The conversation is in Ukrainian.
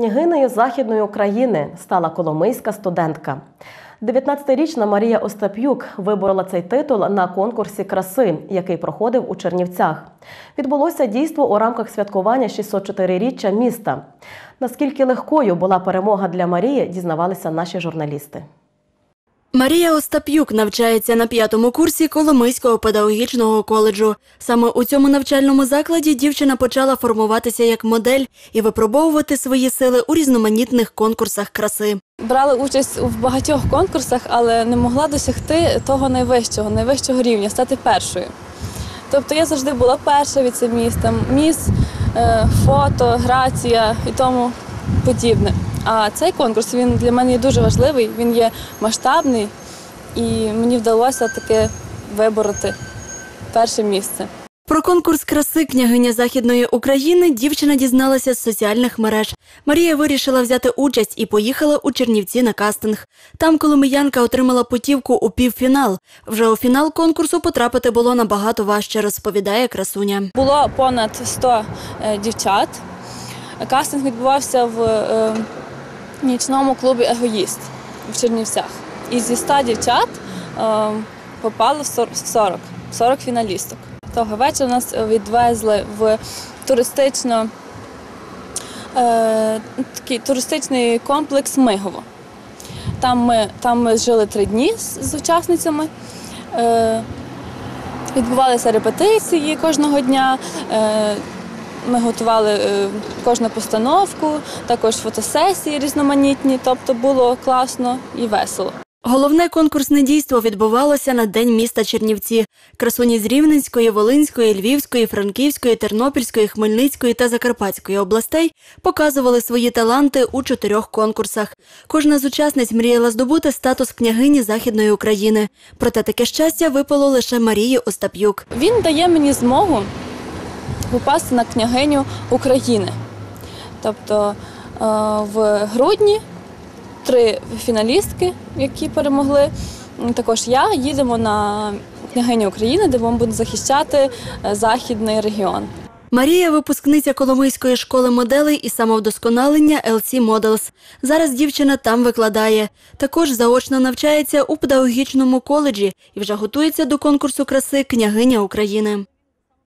Княгинею Західної України стала коломийська студентка. 19-річна Марія Остап'юк виборола цей титул на конкурсі краси, який проходив у Чернівцях. Відбулося дійство у рамках святкування 604-річчя міста. Наскільки легкою була перемога для Марії, дізнавалися наші журналісти. Марія Остап'юк навчається на п'ятому курсі Коломийського педагогічного коледжу. Саме у цьому навчальному закладі дівчина почала формуватися як модель і випробовувати свої сили у різноманітних конкурсах краси. Брала участь у багатьох конкурсах, але не могла досягти того найвищого, найвищого рівня, стати першою. Тобто я завжди була перша віцеміс, там міс, е, фото, грація і тому подібне. А цей конкурс він для мене є дуже важливий, він є масштабний, і мені вдалося таки вибороти перше місце. Про конкурс краси княгиня Західної України дівчина дізналася з соціальних мереж. Марія вирішила взяти участь і поїхала у Чернівці на кастинг. Там коломиянка отримала путівку у півфінал. Вже у фінал конкурсу потрапити було набагато важче, розповідає красуня. Було понад 100 е, дівчат. Кастинг відбувався в е, нічному клубі Егоїст в Чернівцях. І зі 100 дівчат е, попало в 40, 40 фіналісток. Того вечора нас відвезли в туристично, е, такий туристичний комплекс Мигово. Там ми, там ми жили три дні з, з учасницями. Е, відбувалися репетиції кожного дня. Е, ми готували е, кожну постановку, також фотосесії різноманітні, тобто було класно і весело. Головне конкурсне дійство відбувалося на День міста Чернівці. Красуні з Рівненської, Волинської, Львівської, Франківської, Тернопільської, Хмельницької та Закарпатської областей показували свої таланти у чотирьох конкурсах. Кожна з учасниць мріяла здобути статус княгині Західної України. Проте таке щастя випало лише Марії Остап'юк. Він дає мені змогу попасти на княгиню України. Тобто е, в грудні три фіналістки, які перемогли. Також я їдемо на княгиню України, де ми будемо захищати е, західний регіон. Марія випускниця Коломийської школи моделей і самовдосконалення LC Models. Зараз дівчина там викладає. Також заочно навчається у педагогічному коледжі і вже готується до конкурсу краси Княгиня України.